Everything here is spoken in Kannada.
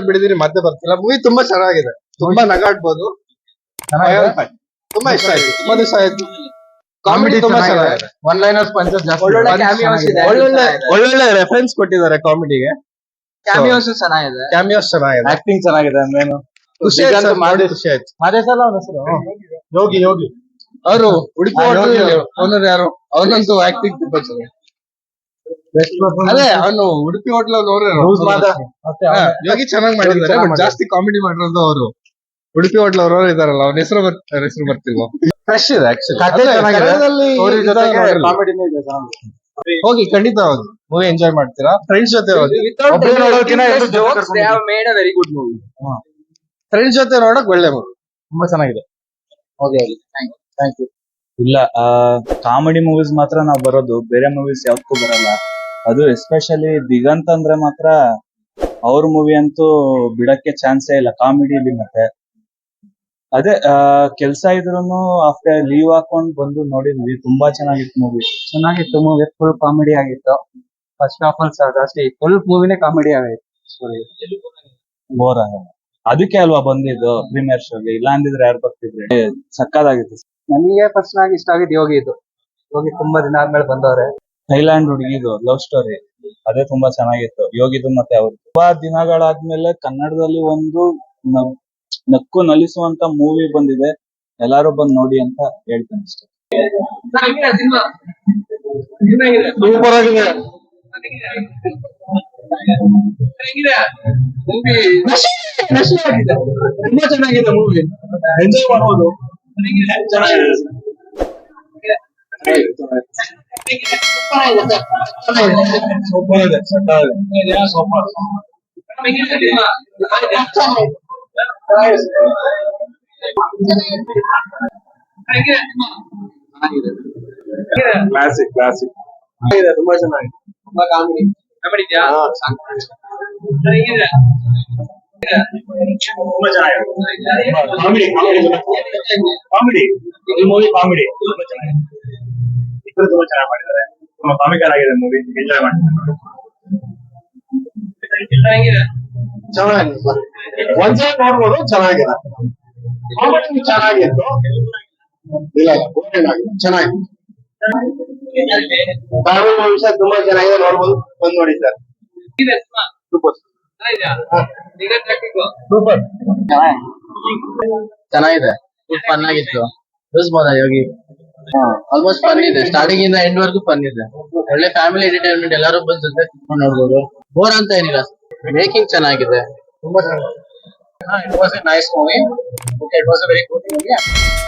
ಬಿಡಿದೀನಿ ಮತ್ತೆ ಬರ್ತಿಲ್ಲ ಮೂವಿ ತುಂಬಾ ಚೆನ್ನಾಗಿದೆ. ತುಂಬಾ ನಗಾಡ್ಬೋದು. ತುಂಬಾ ಇಷ್ಟ ಆಯ್ತು. ತುಂಬಾ ದಿವಸ ಆಯ್ತು. ಕಾಮಿಡಿ ತುಂಬಾ ಚೆನ್ನಾಗಿದೆ. ಒನ್ ಲೈನರ್ಸ್ ಪಂಚಸ್ ಜಾಸ್ತಿ. ಒಳ್ಳೊಳ್ಳೆ cameos ಇದೆ. ಒಳ್ಳೊಳ್ಳೆ ಒಳ್ಳೊಳ್ಳೆ ರೆಫರೆನ್ಸ್ ಕೊಟ್ಟಿದ್ದಾರೆ ಕಾಮಿಡಿಗೆ ಕ್ಯಾಮಿಯೋಸ್ ಚೆನ್ನಾಗಿದೆ. ಕ್ಯಾಮಿಯೋಸ್ ಚೆನ್ನಾಗಿದೆ. ಆಕ್ಟಿಂಗ್ ಚೆನ್ನಾಗಿದೆ ಮೇನು ಖುಷಿ ಆಯ್ತು sir, ಮಾಡಿ ಖುಷಿ ಆಯ್ತು. ಮಾದೇಶ್ ಅಲ್ಲ ಅವನ ಹೆಸರು? ಯೋಗಿ ಯೋಗಿ. ಅವರು. ಓನರ್ ಯಾರು? ಅವನಂತೂ ಆಕ್ಟಿಂಗ್ ತುಂಬಾ ಚೆನ್ನಾಗಿದೆ. ಅದೇ ಅವನು ಉಡುಪಿ ಹೋಟ್ಲ್. ಯೋಗಿ ಚೆನ್ನಾಗಿ ಮಾಡಿದ್ದಾರೆ. ಬಟ್ ಜಾಸ್ತಿ ಕಾಮಿಡಿ ಮಾಡಿರೋದು ಅವರು. ಉಡುಪಿ ಹೋಟ್ಲ್ ಅವರು ಇದಾರಲ್ಲ ಅವ್ನ ಹೆಸರು ಬರ್ತಾರೆ ಹೆಸರು ಬರ್ತಿಲ್ವ? ಫ್ರೆಶ್ ಇದೆ ಆಕ್ಚುಲಿ ಕಥೆ ಚೆನ್ನಾಗಿದೆ. ಜೊತೆಗೆ ಕಾಮಿಡಿನೂ ಇದೆ ಹೋಗಿ ಖಂಡಿತ ಹೋಗಿ. ಮೂವಿ ಎಂಜಾಯ್ ಮಾಡ್ತೀರಾ? ಫ್ರೆಂಡ್ಸ್ ಜೊತೆ ಹೋಗಿ. ಫ್ರೆಂಡ್ಸ್ ಜೊತೆ ನೋಡಕ್ ಒಳ್ಳೆ ಮೂವಿ ತುಂಬಾ ಚೆನ್ನಾಗಿದೆ. Okay thank Thank thank you ಇಲ್ಲ ಕಾಮಿಡಿ ಮೂವೀಸ್ ಮಾತ್ರ ನಾವು ಬರೋದು. ಬೇರೆ ಮೂವೀಸ್ ಯಾವತ್ತೂ ಬರಲ್ಲ. ಅದು ಎಸ್ಪೆಷಲಿ ದಿಗಂತ್ ಅಂದ್ರೆ ಮಾತ್ರ ಅವ್ರ ಮೂವಿ ಅಂತೂ ಬಿಡಕ್ಕೆ ಚಾನ್ಸೇ ಇಲ್ಲ ಕಾಮಿಡಿಲಿ ಮತ್ತೆ. ಅದೇ ಕೆಲಸ ಇದ್ರು ಆಫ್ಟರ್ ಲೀವ್ ಹಾಕೊಂಡ್ ಬಂದು ನೋಡಿದ್ವಿ ತುಂಬಾ ಚೆನ್ನಾಗಿತ್ತು ಮೂವಿ ಚೆನ್ನಾಗಿತ್ತು ಮೂವಿ ಫುಲ್ ಕಾಮಿಡಿ ಆಗಿತ್ತು. ಫಸ್ಟ್ ಆಫ್ ಆಲ್ ಜಾಸ್ತಿ ಫುಲ್ ಮೂವಿನೇ ಕಾಮಿಡಿ ಆಗಿತ್ತು. ಬೋರ್ ಆಗಲ್ಲ. ಅದಕ್ಕೆ ಅಲ್ವಾ ಬಂದಿದ್ದು ಪ್ರೀಮಿಯರ್ ಶೋಗೆ ಇಲ್ಲ ಅಂದಿದ್ರೆ ಯಾರು ಬರ್ತಿದ್ರೆ? ಸಕ್ಕದಾಗಿತ್ತು ನನಗೆ ಫಸ್ಟ್ ಆಗಿ ಇಷ್ಟ ಆಗಿದ್ದು ಯೋಗಿ ಇದು. ಯೋಗಿ ತುಂಬಾ ದಿನ ಆದ್ಮೇಲೆ ಬಂದವ್ರೆ. ಥೈಲ್ಯಾಂಡ್ ಹುಡುಗಿದು ಲವ್ ಸ್ಟೋರಿ ಅದೇ ತುಂಬಾ ಚೆನ್ನಾಗಿತ್ತು. ಯೋಗಿದು ಮತ್ತೆ ಅವ್ರು ತುಂಬಾ ದಿನಗಳಾದ್ಮೇಲೆ ಕನ್ನಡದಲ್ಲಿ ಒಂದು ನಕ್ಕು ನಲಿಸುವಂತ ಮೂವಿ ಬಂದಿದೆ. ಎಲ್ಲಾರು ಬಂದ್ ನೋಡಿ ಅಂತ ಹೇಳ್ತೇನೆ ಅಷ್ಟೇ. ಸೂಪರ್ ಆಗಿದೆ. ತುಂಬಾ ಚೆನ್ನಾಗಿದೆ ಮೂವಿ ಎಂಜಾಯ್ ಮಾಡ್ಬೋದು. ಸೂಪರ್ ಇದೆ ಸಕ್ಕತ್ತಾಗಿದೆ. ಸೂಪರ್ ಕ್ಲಾಸಿಕ್ ಕ್ಲಾಸಿಕ್ ತುಂಬಾ ಚೆನ್ನಾಗಿದೆ ತುಂಬಾ ಕಾಮಿಡಿ ಕಾಮಿಡಿ ಇದೆಯಾ ತುಂಬಾ ಚೆನ್ನಾಗಿದೆ ಕಾಮಿಡಿ ಕಾಮಿಡಿ ಈ ಮೂವಿ ಕಾಮಿಡಿ ತುಂಬಾ ಚೆನ್ನಾಗಿದೆ ಇಬ್ಬರು ತುಂಬಾ ಚೆನ್ನಾಗಿ ಮಾಡಿದ್ದಾರೆ. ತುಂಬಾ ಕಾಮಿಕಲ್ ಆಗಿದೆ ಮೂವಿ ಎಂಜಾಯ್ ಮಾಡಿದ್ದಾರೆ ಚೆನ್ನಾಗಿದೆ. ಒಂದ್ಸಲ ನೋಡ್ಬೋದು ಚೆನ್ನಾಗಿದೆ. ಕಾಮಿಡಿ ಚೆನ್ನಾಗಿತ್ತು. ಇಲ್ಲ ಇಲ್ಲ ಚೆನ್ನಾಗಿದೆ. ಮೂವೀಸ್ ತುಂಬಾ ಚೆನ್ನಾಗಿದೆ ನೋಡ್ಬೋದು. ಬಂದ್ ನೋಡಿ ಸರ್. ಸೂಪರ್ ಸೂಪರ್ ಚೆನ್ನಾಗಿದೆ. ಫನ್ ಆಗಿತ್ತು ಯೋಗಿ ಆಲ್ಮೋಸ್ಟ್ ಫನ್ ಇದೆ. ಸ್ಟಾರ್ಟಿಂಗ್ ಇಂದ ಎಂಡ್ ವರ್ಗು ಫನ್ ಇದೆ. ಒಳ್ಳೆ ಫ್ಯಾಮಿಲಿ ಎಂಟರ್ಟೈನ್ಮೆಂಟ್ ಎಲ್ಲರೂ ಬಂದ್ ಜೊತೆ ನೋಡ್ಬೋದು. ಬೋರ್ ಅಂತ ಏನಿಲ್ಲ. ಮೇಕಿಂಗ್ ಚೆನ್ನಾಗಿದೆ. ತುಂಬಾ ಚೆನ್ನಾಗಿದೆ. It was a nice movie it was a very good movie